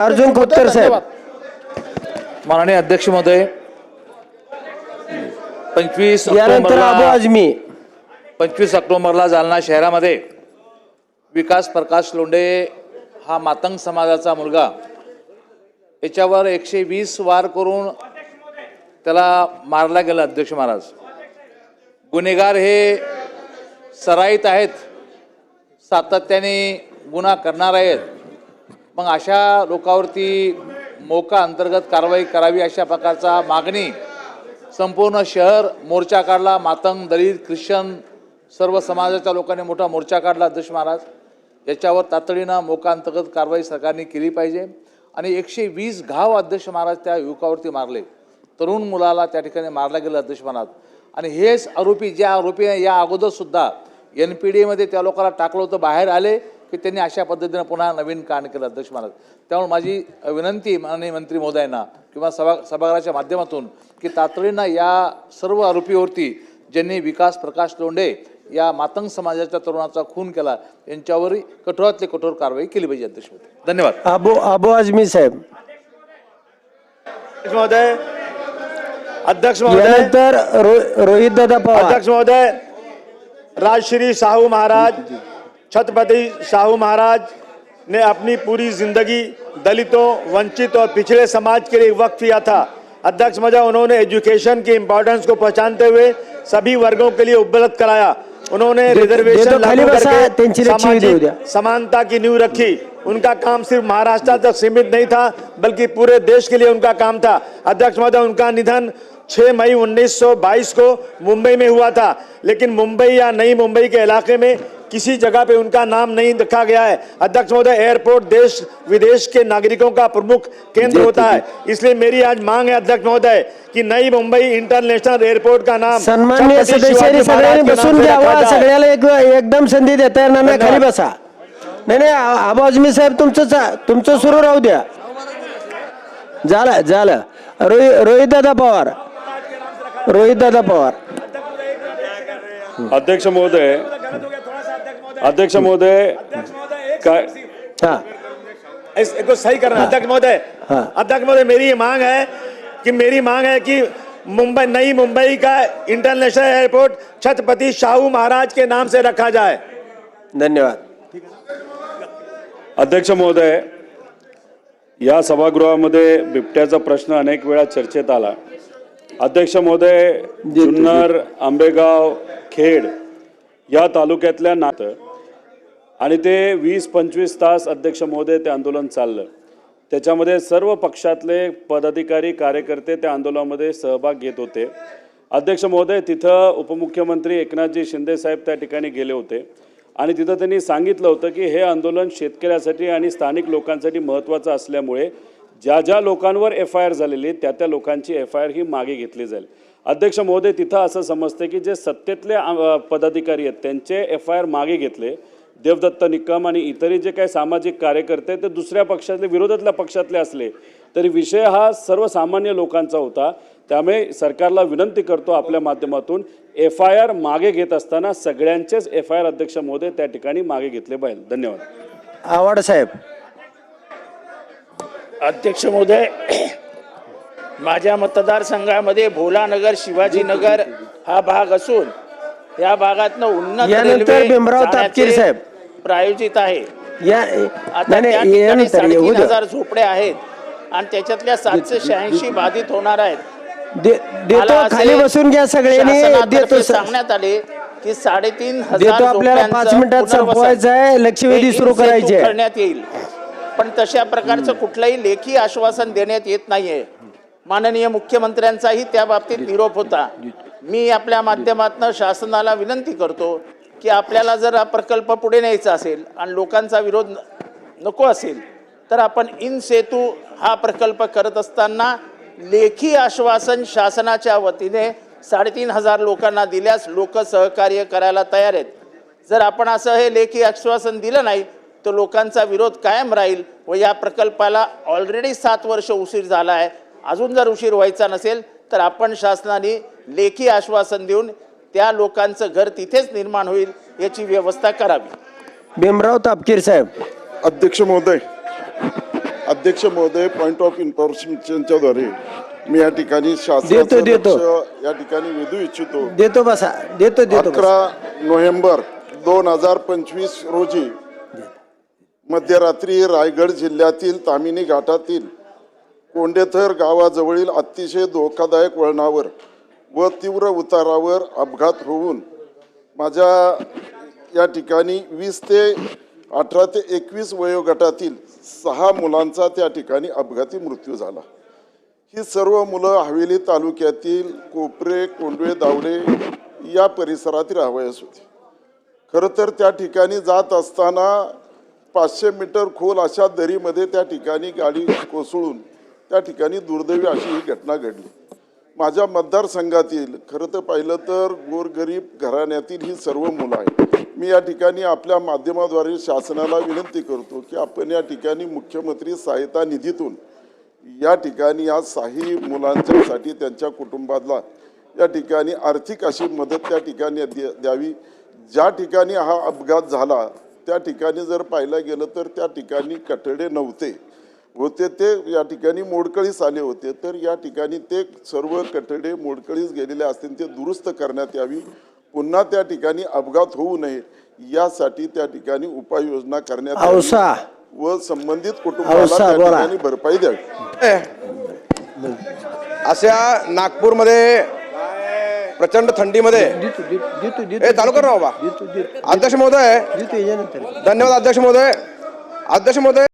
अर्जुन खोतकर साहेब. माननीय अध्यक्ष महोदय पंचवीस यानंतर अबू ऑक्टोबरला आजमी. पंचवीस ऑक्टोबरला जालना शहरामध्ये विकास प्रकाश लोंढे हा मातंग समाजाचा मुलगा. याच्यावर एकशे वीस वार करून त्याला मारला गेला अध्यक्ष महाराज. गुन्हेगार हे सराईत आहेत सातत्याने गुन्हा करणार आहेत. मग अशा लोकावरती मोका अंतर्गत कारवाई करावी अशा प्रकारचा मागणी संपूर्ण शहर मोर्चा काढला. मातंग दलित ख्रिश्चन सर्व समाजाच्या लोकांनी मोठा मोर्चा काढला. अध्यक्ष महाराज याच्यावर तातडीनं मोका अंतर्गत कारवाई सरकारने केली पाहिजे. आणि एकशे वीस घाव अध्यक्ष महाराज त्या युवकावरती मारले. तरुण मुलाला त्या ठिकाणी मारला गेलं अध्यक्ष महाराज. आणि हेच आरोपी ज्या आरोपीने या अगोदरसुद्धा एन पी डीमध्ये त्या लोकांना टाकलं होतं बाहेर आले. की त्यांनी अशा पद्धतीनं पुन्हा नवीन कांड केलं अध्यक्ष महाराज. त्यामुळे माझी विनंती माननीय मंत्री महोदयांना किंवा सभा सभागृहाच्या माध्यमातून की तातडीनं या सर्व आरोपीवरती ज्यांनी विकास प्रकाश लोंढे या मातंग समाजाच्या तरुणाचा खून केला यांच्यावरही कठोरातली कठोर कारवाई केली पाहिजे अध्यक्ष महोदय. धन्यवाद. अबू अबू आजमी साहेब. अध्यक्ष महोदय अध्यक्ष महोदय. यानंतर रोहित दादा पवार. अध्यक्ष महोदय राजश्री साहू महाराज छत्रपति साहू महाराज ने अपनी पूरी ज़िंदगी दलितों वंचित और पिछड़े समाज के लिए वक्त किया था। अध्यक्ष मज़ा उन्होंने एजुकेशन की इम्पोर्टेंस को पहचानते हुए सभी वर्गों के लिए उपलब्ध कराया। उन्होंने रिजर्वेशन लागू करके द्या. सामाजिक समानता की नींव रखी। उनका काम सिर्फ़ महाराष्ट्र तक सीमित नहीं था बल्कि पूरे देश के लिए उनका काम था। अध्यक्ष महोदय उनका निधन 6 मई 1922 को मुंबई में हुआ था। लेकिन मुंबई या नई मुंबई के इलाके में किसी जगह पे उनका नाम नहीं रखा गया है। अध्यक्ष महोदय एयरपोर्ट देश विदेश के नागरिकों का प्रमुख केंद्र होता है। इसलिए मेरी आज मांग है अध्यक्ष महोदय कि नई मुंबई इंटरनेशनल एयरपोर्ट का नाम सन्मान्य सदस्यांनी सगळ्यांनी बसून घ्यावा सगळ्याला एक एकदम संधी देता येणार नाही खाली बसा। नाही नाही आ- अबू आजमी साहेब तुमचं तुमचं सुरू राहू द्या। झालं झालं रोहित रोहित दादा पवार। रोहित दादा पवार। अध्यक्ष महोदय अध्यक्ष महोदय काय हा। इसको सही करना अध्यक्ष महोदय। हाँ। अध्यक्ष महोदय मेरी ये मांग है कि मेरी मांग है कि मुंबई नई मुंबई का इंटरनेशनल एयरपोर्ट छत्रपति शाहू महाराज के नाम से रखा जाए। धन्यवाद। अध्यक्ष महोदय या सभागृहामध्ये बिबट्याचा प्रश्न अनेक वेळा चर्चेत आला. अध्यक्ष महोदय जुन्नर आंबेगाव खेड या तालुक्यातल्या नात आणि ते वीस पंचवीस तास अध्यक्ष महोदय ते आंदोलन चाललं. त्याच्यामध्ये सर्व पक्षातले पदाधिकारी कार्यकर्ते त्या आंदोलनामध्ये सहभाग घेत होते. अध्यक्ष महोदय तिथं उपमुख्यमंत्री एकनाथजी शिंदे साहेब त्या ठिकाणी गेले होते. आणि तिथं त्यांनी सांगितलं होतं की हे आंदोलन शेतकऱ्यासाठी आणि स्थानिक लोकांसाठी महत्त्वाचं असल्यामुळे ज्या ज्या लोकांवर एफ आय आर झालेली त्या त्या लोकांची एफ आय आर ही मागे घेतली जाईल. अध्यक्ष महोदय तिथं असं समजते की जे सत्तेतले पदाधिकारी आहेत त्यांचे एफ आय आर मागे घेतले देवदत्त निकम आणि इतरही जे काही सामाजिक कार्यकर्ते ते दुसऱ्या पक्षातले विरोधातल्या पक्षातले असले तरी विषय हा सर्वसामान्य लोकांचा होता. त्यामुळे सरकारला विनंती करतो आपल्या माध्यमातून एफ आय आर मागे घेत असताना सगळ्यांचेच एफ आय आर अध्यक्ष महोदय त्या ठिकाणी मागे घेतले पाहिजे. धन्यवाद. आव्हाड साहेब. अध्यक्ष महोदय माझ्या मतदारसंघामध्ये भोलानगर शिवाजीनगर हा भाग असून या भागातनं उन्नत भीमराव तापकीर साहेब. प्रायोजित आहे. या आता त्या ठिकाणी साडेतीन हजार झोपडे आहेत आणि त्याच्यातल्या सातशे शहाऐंशी बाधित होणार आहेत. खाली बसून घ्या सगळ्यांनी सांगण्यात आले की साडेतीन हजार देतो आपल्याला झोपड्यांचं पाच मिनिटात पुनर्वसन संपवायचं आहे, लक्षवेधी सुरू in situ करायची आहे. करण्यात येईल. पण तशा प्रकारचं कुठलंही लेखी आश्वासन देण्यात येत नाहीये. माननीय मुख्यमंत्र्यांचाही त्या बाबतीत निरोप होता. मी आपल्या माध्यमातून शासनाला विनंती करतो की आपल्याला जर हा प्रकल्प पुढे न्यायचा असेल आणि लोकांचा विरोध नको असेल तर आपण इन सेतू हा प्रकल्प करत असताना लेखी आश्वासन शासनाच्या वतीने साडेतीन हजार लोकांना दिल्यास लोक सहकार्य करायला तयार आहेत. जर आपण असं हे लेखी आश्वासन दिलं नाही तर लोकांचा विरोध कायम राहील व या प्रकल्पाला ऑलरेडी सात वर्ष उशीर झाला आहे. अजून जर उशीर व्हायचा नसेल तर आपण शासनाने लेखी आश्वासन देऊन त्या लोकांचं घर तिथेच निर्माण होईल याची व्यवस्था करावी भीमराव तापकीर साहेब अध्यक्ष महोदय अध्यक्ष महोदय पॉइंट ऑफ इन्फॉर्मेशनच्या द्वारे मी या ठिकाणी देतो, देतो. या ठिकाणी वेधू इच्छितो देतो बसा देतो देतो. अकरा नोव्हेंबर दोन हजार पंचवीस रोजी मध्यरात्री रायगड जिल्ह्यातील तामिनी घाटातील कोंडेथर गावाजवळील अतिशय धोकादायक वळणावर व तीव्र उतारावर अपघात होऊन माझ्या या ठिकाणी वीस ते अठरा ते एकवीस वयोगटातील सहा मुलांचा त्या ठिकाणी अपघाती मृत्यू झाला. ही सर्व मुलं हवेली तालुक्यातील कोपरे कोंडवे दावडे या परिसरातील रहिवासी होती. खरं तर त्या ठिकाणी जात असताना पाचशे मीटर खोल अशा दरीमध्ये त्या ठिकाणी गाडी कोसळून त्या ठिकाणी दुर्दैवी अशी ही घटना घडली. माझ्या मतदारसंघातील खरं तर पाहिलं तर गोरगरीब घराण्यातील ही सर्व मुलं आहेत. मी या ठिकाणी आपल्या माध्यमाद्वारे शासनाला विनंती करतो की आपण या ठिकाणी मुख्यमंत्री सहायता निधीतून या ठिकाणी या साही मुलांच्यासाठी त्यांच्या कुटुंबाला या ठिकाणी आर्थिक अशी मदत त्या ठिकाणी द्यावी. ज्या ठिकाणी हा अपघात झाला त्या ठिकाणी जर पाहायला गेलं तर त्या ठिकाणी कठडे नव्हते. होते ते या ठिकाणी मोडकळीस आले होते. तर या ठिकाणी ते सर्व कठडे मोडकळीस गेलेले असतील ते दुरुस्त करण्यात यावी. पुन्हा त्या ठिकाणी अपघात होऊ नये यासाठी त्या ठिकाणी उपाययोजना करण्यात यावी. व संबंधित कुटुंबाला त्या. ठिकाणी भरपाई द्यावी. अशा नागपूरमध्ये प्रचंड थंडीमध्ये ए चालू कर ना बाबा. अध्यक्ष महोदय. धन्यवाद अध्यक्ष महोदय. अध्यक्ष महोदय